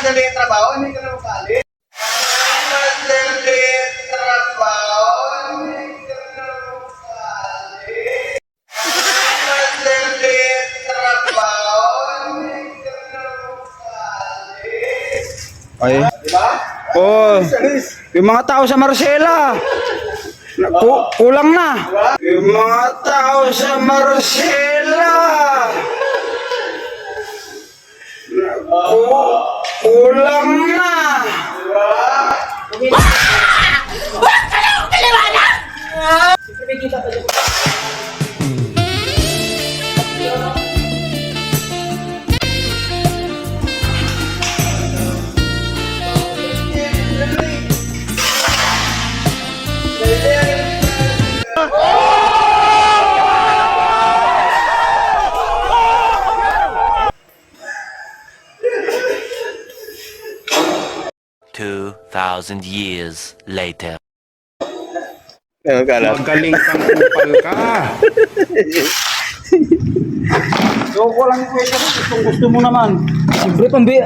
madali ang trabaho, hindi ka na makali. Madali ang trabaho, hindi ka na makali. Madali ang trabaho, hindi ka na makali. Ay. Diba? Oh, yung mga tao sa Marcela. ku- kulang na. Yung mga tao sa Marcela. na- Wala ka na akong kaliwanag! Siyempre, may kita pa 2,000 years later. Ano ka lang? Magaling kang kupal ka. so, ko lang yung question. Gusto, gusto mo naman. Siyempre, pambi.